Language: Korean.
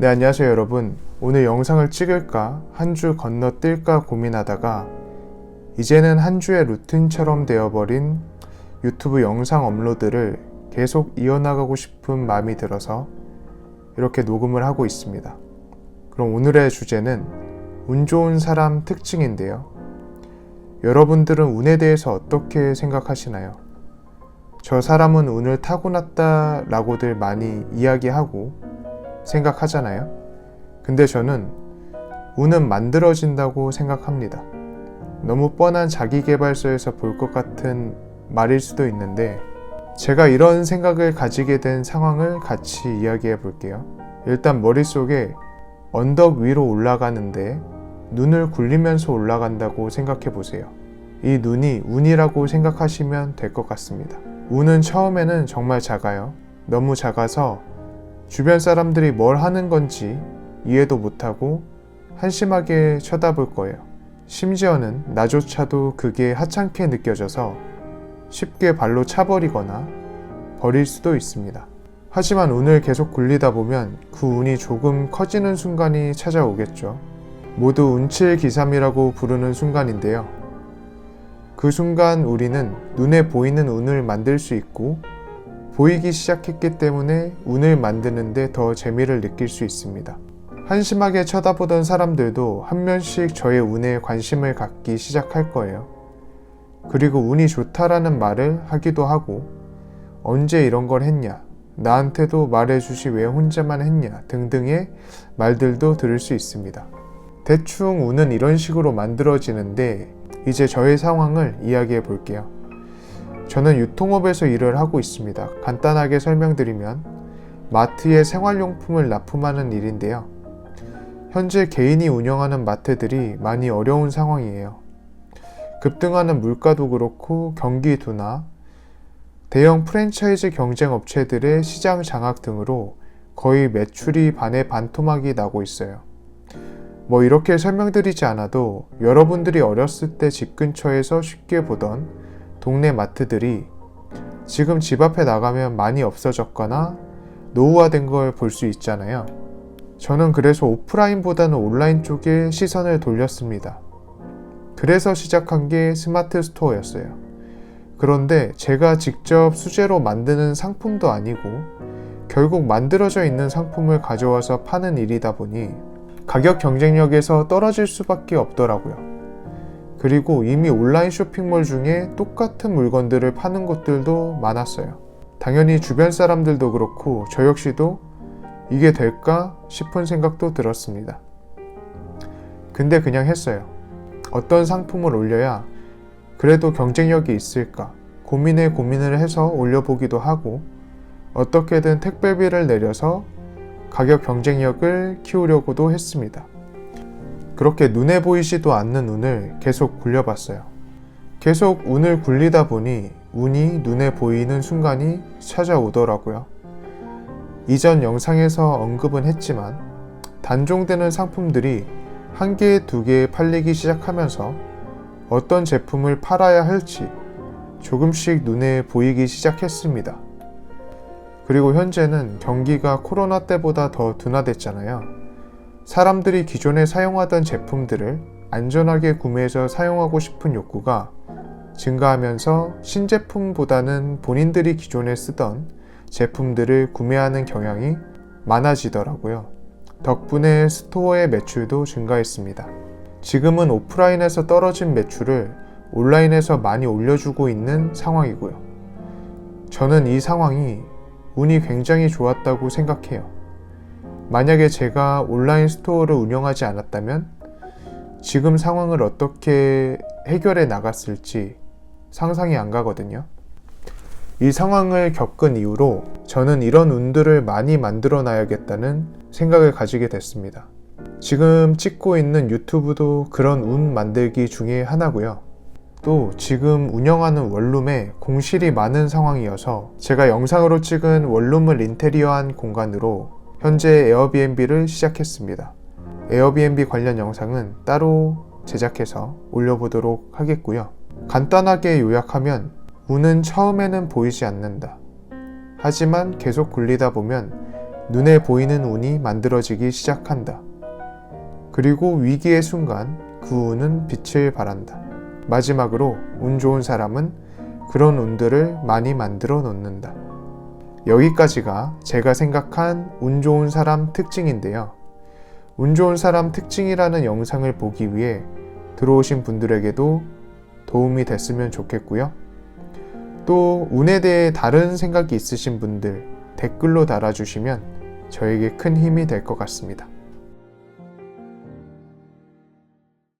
네, 안녕하세요, 여러분. 오늘 영상을 찍을까, 한 주 건너뛸까 고민하다가 이제는 한 주의 루틴처럼 되어버린 유튜브 영상 업로드를 계속 이어나가고 싶은 마음이 들어서 이렇게 녹음을 하고 있습니다. 그럼 오늘의 주제는 운 좋은 사람 특징인데요. 여러분들은 운에 대해서 어떻게 생각하시나요? 저 사람은 운을 타고났다 라고들 많이 이야기하고 생각하잖아요. 근데 저는 운은 만들어진다고 생각합니다. 너무 뻔한 자기개발서에서 볼 것 같은 말일 수도 있는데 제가 이런 생각을 가지게 된 상황을 같이 이야기해 볼게요. 일단 머릿속에 언덕 위로 올라가는데 눈을 굴리면서 올라간다고 생각해 보세요. 이 눈이 운이라고 생각하시면 될 것 같습니다. 운은 처음에는 정말 작아요. 너무 작아서 주변 사람들이 뭘 하는 건지 이해도 못하고 한심하게 쳐다볼 거예요. 심지어는 나조차도 그게 하찮게 느껴져서 쉽게 발로 차버리거나 버릴 수도 있습니다. 하지만 운을 계속 굴리다 보면 그 운이 조금 커지는 순간이 찾아오겠죠. 모두 운칠기삼이라고 부르는 순간인데요. 그 순간 우리는 눈에 보이는 운을 만들 수 있고 보이기 시작했기 때문에 운을 만드는데 더 재미를 느낄 수 있습니다. 한심하게 쳐다보던 사람들도 한 면씩 저의 운에 관심을 갖기 시작할 거예요. 그리고 운이 좋다라는 말을 하기도 하고 언제 이런 걸 했냐 나한테도 말해주시 왜 혼자만 했냐 등등의 말들도 들을 수 있습니다. 대충 운은 이런 식으로 만들어지는데 이제 저의 상황을 이야기해 볼게요. 저는 유통업에서 일을 하고 있습니다. 간단하게 설명드리면 마트에 생활용품을 납품하는 일인데요. 현재 개인이 운영하는 마트들이 많이 어려운 상황이에요. 급등하는 물가도 그렇고 경기 둔화, 대형 프랜차이즈 경쟁 업체들의 시장 장악 등으로 거의 매출이 반의 반토막이 나고 있어요. 뭐 이렇게 설명드리지 않아도 여러분들이 어렸을 때 집 근처에서 쉽게 보던 동네 마트들이 지금 집 앞에 나가면 많이 없어졌거나 노후화된 걸 볼 수 있잖아요. 저는 그래서 오프라인보다는 온라인 쪽에 시선을 돌렸습니다. 그래서 시작한 게 스마트 스토어였어요. 그런데 제가 직접 수제로 만드는 상품도 아니고 결국 만들어져 있는 상품을 가져와서 파는 일이다 보니 가격 경쟁력에서 떨어질 수밖에 없더라고요. 그리고 이미 온라인 쇼핑몰 중에 똑같은 물건들을 파는 곳들도 많았어요. 당연히 주변 사람들도 그렇고 저 역시도 이게 될까 싶은 생각도 들었습니다. 근데 그냥 했어요. 어떤 상품을 올려야 그래도 경쟁력이 있을까 고민에 고민을 해서 올려보기도 하고 어떻게든 택배비를 내려서 가격 경쟁력을 키우려고도 했습니다. 그렇게 눈에 보이지도 않는 운을 계속 굴려봤어요. 계속 운을 굴리다 보니 운이 눈에 보이는 순간이 찾아오더라고요. 이전 영상에서 언급은 했지만 단종되는 상품들이 한 개, 두 개 팔리기 시작하면서 어떤 제품을 팔아야 할지 조금씩 눈에 보이기 시작했습니다. 그리고 현재는 경기가 코로나 때보다 더 둔화됐잖아요. 사람들이 기존에 사용하던 제품들을 안전하게 구매해서 사용하고 싶은 욕구가 증가하면서 신제품보다는 본인들이 기존에 쓰던 제품들을 구매하는 경향이 많아지더라고요. 덕분에 스토어의 매출도 증가했습니다. 지금은 오프라인에서 떨어진 매출을 온라인에서 많이 올려주고 있는 상황이고요. 저는 이 상황이 운이 굉장히 좋았다고 생각해요. 만약에 제가 온라인 스토어를 운영하지 않았다면 지금 상황을 어떻게 해결해 나갔을지 상상이 안 가거든요. 이 상황을 겪은 이후로 저는 이런 운들을 많이 만들어 놔야겠다는 생각을 가지게 됐습니다. 지금 찍고 있는 유튜브도 그런 운 만들기 중에 하나고요. 또 지금 운영하는 원룸에 공실이 많은 상황이어서 제가 영상으로 찍은 원룸을 인테리어한 공간으로 현재 에어비앤비를 시작했습니다. 에어비앤비 관련 영상은 따로 제작해서 올려보도록 하겠고요. 간단하게 요약하면 운은 처음에는 보이지 않는다. 하지만 계속 굴리다 보면 눈에 보이는 운이 만들어지기 시작한다. 그리고 위기의 순간 그 운은 빛을 발한다. 마지막으로 운 좋은 사람은 그런 운들을 많이 만들어 놓는다. 여기까지가 제가 생각한 운 좋은 사람 특징인데요. 운 좋은 사람 특징이라는 영상을 보기 위해 들어오신 분들에게도 도움이 됐으면 좋겠고요. 또 운에 대해 다른 생각이 있으신 분들 댓글로 달아주시면 저에게 큰 힘이 될 것 같습니다.